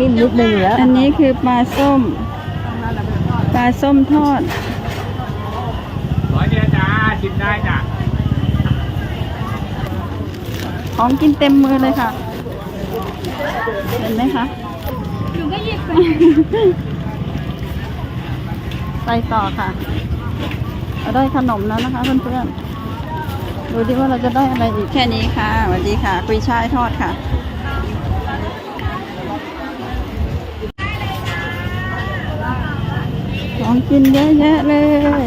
นิ่มนิดนึงอยู่แล้วอันนี้คือปลาส้ม ปลาส้มทอดร้อยเดียวจ้าชิมได้จ้ะของกินเต็มมือเลยค่ะ เห็นไหมคะหนูก็หยิบไปไปต่อค่ะเราได้ขนมแล้วนะคะเพื่อนๆดูดิว่าเราจะได้อะไรอีกแค่นี้ค่ะสวัสดีค่ะกุยช่ายทอดค่ะ ของกินเยอะแยะเลย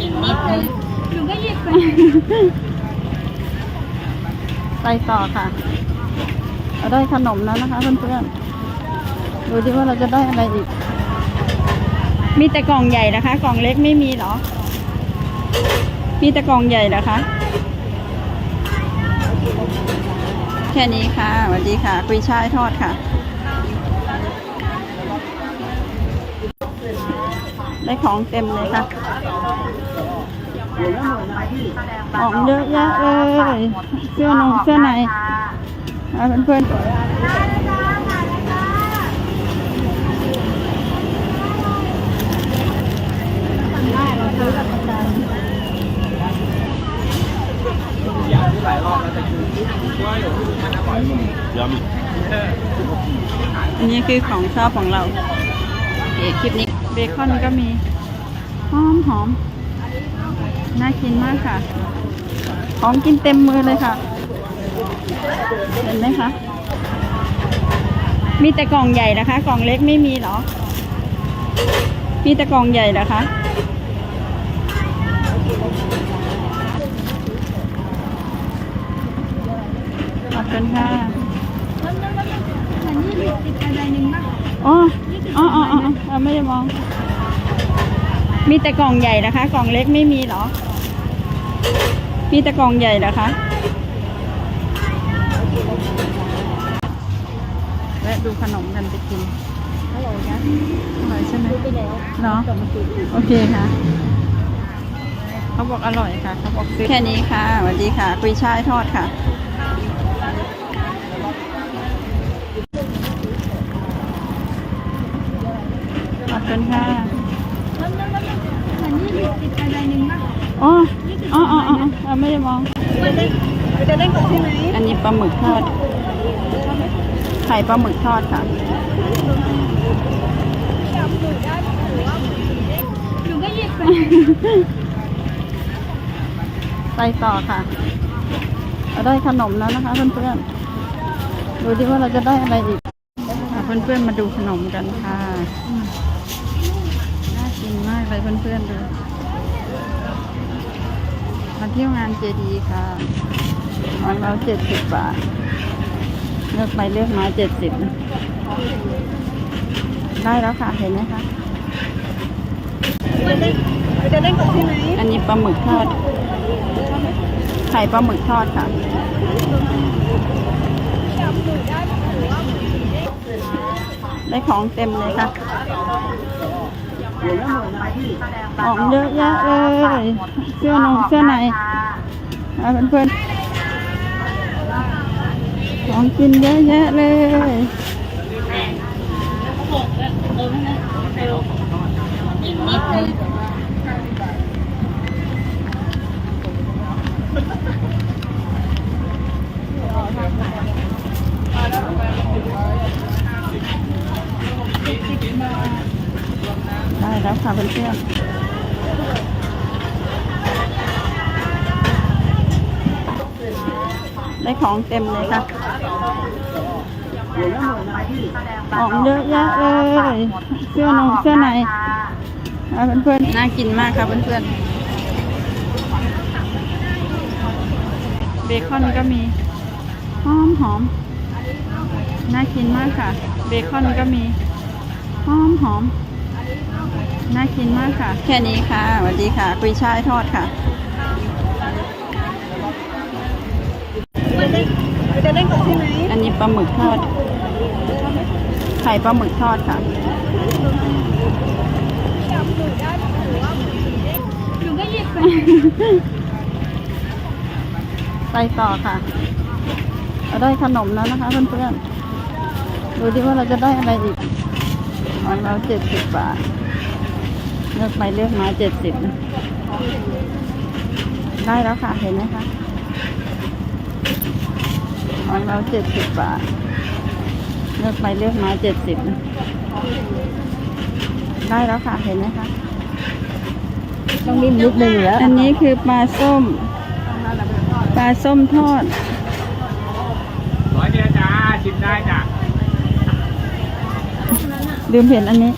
อีกนิดนึงหนูก็ยิบไปต่อค่ะ เราได้ขนมแล้วนะคะเพื่อนๆ ดูดิว่าเราจะได้อะไรอีก มีแต่กล่องใหญ่นะคะ กล่องเล็กไม่มีหรอ มีแต่กล่องใหญ่เหรอคะ แค่นี้ค่ะสวัสดีค่ะ กุยช่ายทอดค่ะ ได้ของเต็มเลยค่ะของเยอะแยะเลยเสื้อนงเสื้อในเอาเพื่อนๆอย่างที่หลายรอบแล้วแต่คือว่าอยู่มันอร่อยยำอันนี้คือของชอบของเรา เอกคลิปนี้ เบคอนก็มี หอมหอม น่ากินมากค่ะ ของกินเต็มมือเลยค่ะ เห็นไหมคะ มีแต่กล่องใหญ่นะคะ กล่องเล็กไม่มีเหรอ มีแต่กล่องใหญ่เหรอคะขอบคุณค่ะอันนี้ติดอ อ๋ออ๋ออ๋อไม่ได้มอง มีแต่กล่องใหญ่นะคะ กล่องเล็กไม่มีเหรอ มีแต่กล่องใหญ่เหรอคะแวะดูขนมกันไปกินอร่อยนะอร่อยใช่ไหมไปแล้วเนาะโอเคค่ะ เขาบอกอร่อยค่ะ เขาบอกซื้อแค่นี้ค่ะสวัสดีค่ะกุยช่ายทอดค่ะ ขอบคุณค่ะอันนี้ติดอะไรหนึ่งบ้างอ๋ออ๋ออ๋ออ๋ออ๋อไม่ได้มองจะเล่นกับใช่ไหมอันนี้ปลาหมึกทอด ไข่ปลาหมึกทอดค่ะหนูก็หยิบไปไปต่อค่ะ เราได้ขนมแล้วนะคะเพื่อนๆ ดูดิว่าเราจะได้อะไรอีกอะเพื่อนๆ มาดูขนมกันค่ะน่ากินมาก เลยเพื่อนๆดูมาเที่ยวงานเจดีย์ค่ะวันเราเจ็ดสิบบาท เลือกไปเลือกมาเจ็ดสิบได้แล้วค่ะ เห็นไหมคะจะเล่นกับใช่ไหมอันนี้ปลาหมึกทอด ไข่ปลาหมึกทอดค่ะได้ของเต็มเลยค่ะ ของเยอะแยะเลยเสื้อนงเสื้อในเพื่อนๆของกินเยอะแยะเลย อีกนิดนึง ได้ แล้วค่ะเพื่อนๆได้ของเต็มเลยค่ะของเยอะแยะเลยเสื้อนงเสื้อในเอาเพื่อนๆน่ากินมากค่ะเพื่อนๆเบคอนก็มีหอมหอมน่ากินมากค่ะ เบคอนก็มีหอมหอม น่ากินมากค่ะ แค่นี้ค่ะสวัสดีค่ะกุยช่ายทอดค่ะจะเล่นกับใช่ไหมอันนี้ปลาหมึกทอด ไข่ปลาหมึกทอดค่ะหนูก็หยิบไปไปต่อค่ะเราได้ขนมแล้วนะคะเพื่อนๆ ดูดิว่าเราจะได้อะไรอีกของเราเจ็ดสิบบาท เลือกไปเลือกมาเจ็ดสิบได้แล้วค่ะ เห็นไหมคะของเราเจ็ดสิบบาท เลือกไปเลือกมาเจ็ดสิบได้แล้วค่ะ เห็นไหมคะต้องนิ่มนิดนึงอยู่แล้ว อันนี้คือปลาส้ม ปลาส้มทอดร้อยเดียวจ้าชิมได้จ้ะลืมเห็นอันนี้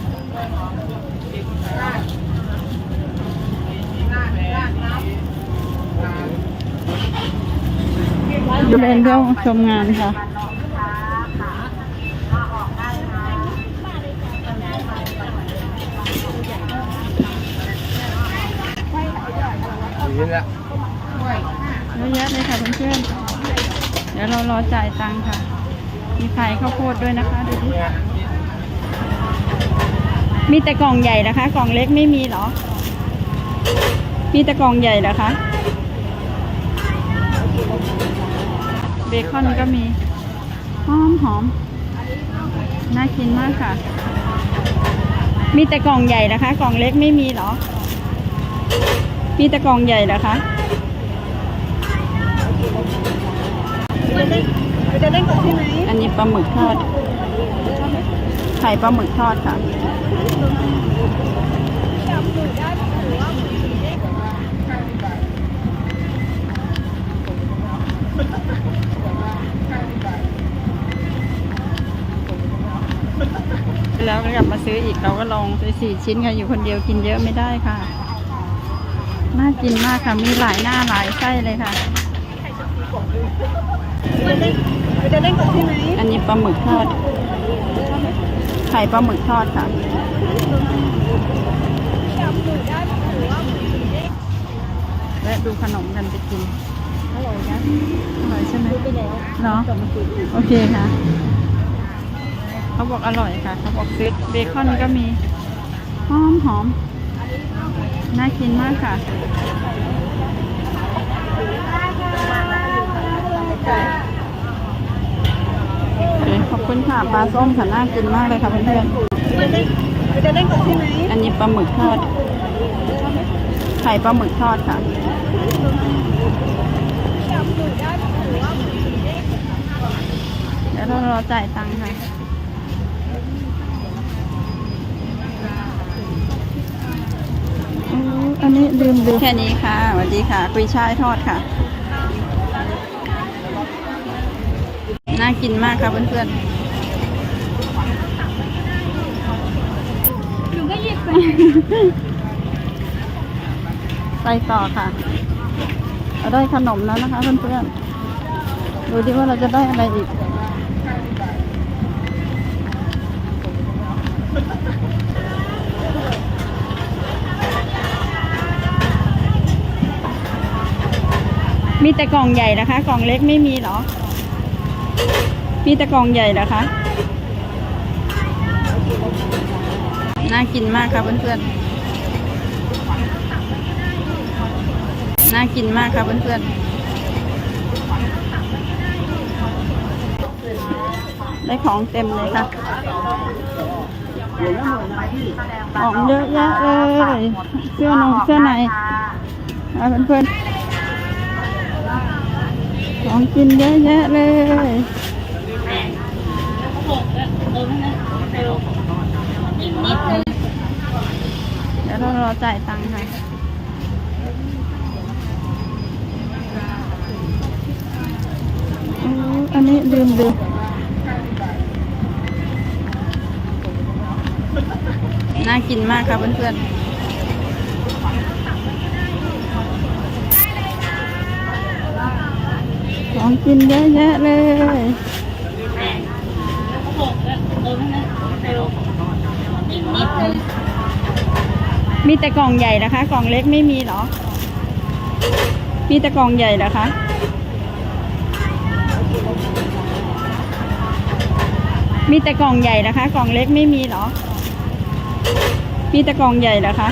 เดินเที่ยวชมงานค่ะนี่แหละเยอะแยะเลยค่ะเพื่อนๆเดี๋ยวเรารอจ่ายตังค่ะ มีไข่ข้าวโพดด้วยนะคะดูดิมีแต่กล่องใหญ่นะคะ กล่องเล็กไม่มีหรอ มีแต่กล่องใหญ่เหรอคะ เบ คอนก็มี หอมหอม น่ากินมากค่ะ มีแต่กล่องใหญ่นะคะ กล่องเล็กไม่มีเหรอ มีแต่กล่องใหญ่เหรอคะมันจะเล่นก่อนใช่ไหมอันนี้ปลาหมึกทอด ไข่ปลาหมึกทอดค่ะ แล้วก็กลับมาซื้ออีกเราก็ลองไปสี่ชิ้นค่ะ อยู่คนเดียวกินเยอะไม่ได้ค่ะ น่ากินมากค่ะ มีหลายหน้าหลายไส้เลยค่ะมันจะเล่นก่อนใช่ไหมอันนี้ปลาหมึกทอด ไข่ปลาหมึกทอดค่ะและดูขนมกันไปกินอร่อยนะอร่อยใช่ไหมไปแล้วเนาะกลับมาคุยโอเคค่ะ เขาบอกอร่อยค่ะ เขาบอกซื้อเบคอนก็มี หอมหอม น่ากินมากค่ะโอเคขอบคุณค่ะ ปลาส้มค่ะน่ากินมากเลยค่ะเพื่อนมันจะมันจะเล่นก่อนใช่ไหมๆอันนี้ปลาหมึกทอด ไข่ปลาหมึกทอดค่ะเดี๋ยวเรารอจ่ายตังค์ค่ะ อืมอันนี้ลืมลืมแค่นี้ค่ะสวัสดีค่ะกุยช่ายทอดค่ะ น่ากินมากค่ะเพื่อนหนูก็หยิบไปๆไปต่อค่ะเราได้ขนมแล้วนะคะเพื่อนๆดูดิว่าเราจะได้อะไรอีก มีแต่กล่องใหญ่นะคะ กล่องเล็กไม่มีหรอ มีแต่กล่องใหญ่เหรอคะ น่ากินมากค่ะเพื่อนๆ น่ากินมากค่ะเพื่อนๆ ได้ของเต็มเลยค่ะของเยอะแยะเลย เสื้อนงเสื้อในเพื่อนๆ ของกินเยอะแยะเลยเดี๋ยวเรารอจ่ายตังค์ค่ะอืมอันนี้ลืมลืมน่ากินมากค่ะเพื่อนๆ กินเยอะแยะเลยมีแต่กล่องใหญ่นะคะ กล่องเล็กไม่มีเหรอ มีแต่กล่องใหญ่เหรอคะ มีแต่กล่องใหญ่นะคะ กล่องเล็กไม่มีเหรอ มีแต่กล่องใหญ่เหรอคะ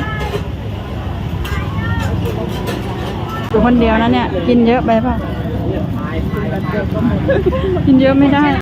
อยู่คนเดียวนะเนี่ย กินเยอะไปป่ะ กินเยอะไม่ได้